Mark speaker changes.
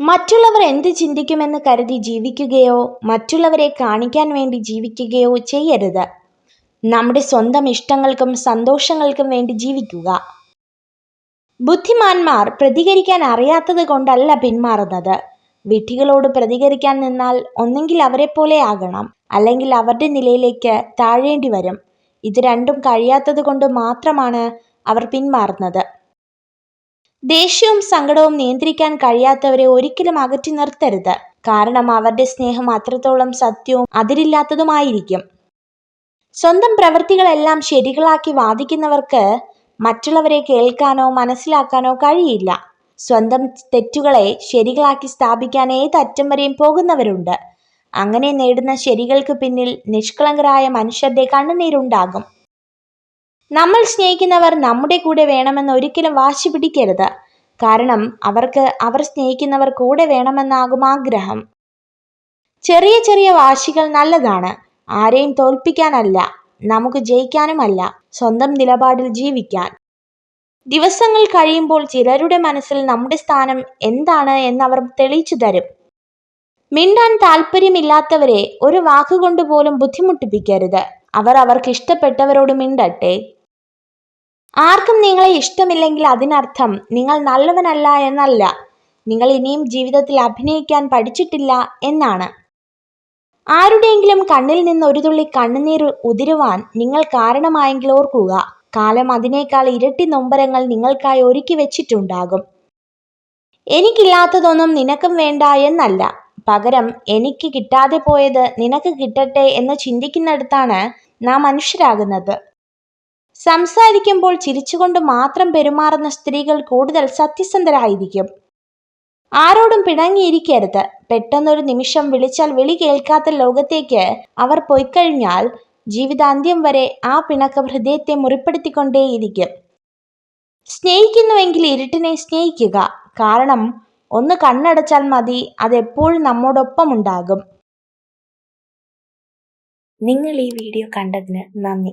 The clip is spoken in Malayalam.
Speaker 1: മറ്റുള്ളവർ എന്ത് ചിന്തിക്കുമെന്ന് കരുതി ജീവിക്കുകയോ മറ്റുള്ളവരെ കാണിക്കാൻ വേണ്ടി ജീവിക്കുകയോ ചെയ്യരുത്. നമ്മുടെ സ്വന്തം ഇഷ്ടങ്ങൾക്കും സന്തോഷങ്ങൾക്കും വേണ്ടി ജീവിക്കുക. ബുദ്ധിമാന്മാർ പ്രതികരിക്കാൻ അറിയാത്തത് കൊണ്ടല്ല പിന്മാറുന്നത്. വിഡ്ഢികളോട് പ്രതികരിക്കാൻ നിന്നാൽ ഒന്നെങ്കിൽ അവരെ പോലെ ആകണം. അല്ലെങ്കിൽ അവരുടെ നിലയിലേക്ക് താഴേണ്ടി വരും. ഇത് രണ്ടും കഴിയാത്തത് കൊണ്ട് മാത്രമാണ് അവർ പിന്മാറുന്നത്. ദേഷ്യവും സങ്കടവും നിയന്ത്രിക്കാൻ കഴിയാത്തവരെ ഒരിക്കലും അകറ്റി നിർത്തരുത്. കാരണം അവരുടെ സ്നേഹം അത്രത്തോളം സത്യവും അതിരില്ലാത്തതുമായിരിക്കും. സ്വന്തം പ്രവൃത്തികളെല്ലാം ശരികളാക്കി വാദിക്കുന്നവർക്ക് മറ്റുള്ളവരെ കേൾക്കാനോ മനസ്സിലാക്കാനോ കഴിയില്ല. സ്വന്തം തെറ്റുകളെ ശരികളാക്കി സ്ഥാപിക്കാൻ ഏതറ്റം വരെയും പോകുന്നവരുണ്ട്. അങ്ങനെ നേടുന്ന ശരികൾക്ക് പിന്നിൽ നിഷ്കളങ്കരായ മനുഷ്യരുടെ കണ്ണുനീരുണ്ടാകും. നമ്മൾ സ്നേഹിക്കുന്നവർ നമ്മുടെ കൂടെ വേണമെന്ന് ഒരിക്കലും വാശി പിടിക്കരുത്. കാരണം അവർക്ക് അവർ സ്നേഹിക്കുന്നവർ കൂടെ വേണമെന്നാകും ആഗ്രഹം. ചെറിയ ചെറിയ വാശികൾ നല്ലതാണ്. ആരെയും തോൽപ്പിക്കാനല്ല. നമുക്ക് ജയിക്കാനുമല്ല. സ്വന്തം നിലപാടിൽ ജീവിക്കാൻ. ദിവസങ്ങൾ കഴിയുമ്പോൾ ചിലരുടെ മനസ്സിൽ നമ്മുടെ സ്ഥാനം എന്താണ് എന്നവർ തെളിയിച്ചു തരും. മിണ്ടാൻ താല്പര്യമില്ലാത്തവരെ ഒരു വാക്കുകൊണ്ട് പോലും ബുദ്ധിമുട്ടിപ്പിക്കരുത്. അവർ അവർക്ക് ഇഷ്ടപ്പെട്ടവരോട് മിണ്ടട്ടെ. ആർക്കും നിങ്ങളെ ഇഷ്ടമില്ലെങ്കിൽ അതിനർത്ഥം നിങ്ങൾ നല്ലവനല്ല എന്നല്ല. നിങ്ങൾ ഇനിയും ജീവിതത്തിൽ അഭിനയിക്കാൻ പഠിച്ചിട്ടില്ല എന്നാണ്. ആരുടെയെങ്കിലും കണ്ണിൽ നിന്ന് ഒരു തുള്ളി കണ്ണുനീർ ഉതിരുവാൻ നിങ്ങൾ കാരണമായെങ്കിൽ ഓർക്കുക കാലം അതിനേക്കാൾ ഇരട്ടി നൊമ്പരങ്ങൾ നിങ്ങൾക്കായി ഒരുക്കി വെച്ചിട്ടുണ്ടാകും. എനിക്കില്ലാത്തതൊന്നും നിനക്കും വേണ്ട എന്നല്ല. പകരം എനിക്ക് കിട്ടാതെ പോയത് നിനക്ക് കിട്ടട്ടെ എന്ന് ചിന്തിക്കുന്നിടത്താണ് നാം മനുഷ്യരാകുന്നത്. സംസാരിക്കുമ്പോൾ ചിരിച്ചുകൊണ്ട് മാത്രം പെരുമാറുന്ന സ്ത്രീകൾ കൂടുതൽ സത്യസന്ധരായിരിക്കും. ആരോടും പിണങ്ങിയിരിക്കരുത്. പെട്ടെന്നൊരു നിമിഷം വിളിച്ചാൽ വിളി കേൾക്കാത്ത ലോകത്തേക്ക് അവർ പോയിക്കഴിഞ്ഞാൽ ജീവിതാന്ത്യം വരെ ആ പിണക്കം ഹൃദയത്തെ മുറിപ്പെടുത്തിക്കൊണ്ടേയിരിക്കും. സ്നേഹിക്കുന്നുവെങ്കിൽ ഇരുട്ടിനെ സ്നേഹിക്കുക. കാരണം ഒന്ന് കണ്ണടച്ചാൽ മതി അതെപ്പോഴും നമ്മോടൊപ്പം ഉണ്ടാകും നിങ്ങൾ ഈ വീഡിയോ കണ്ടതിന് നന്ദി.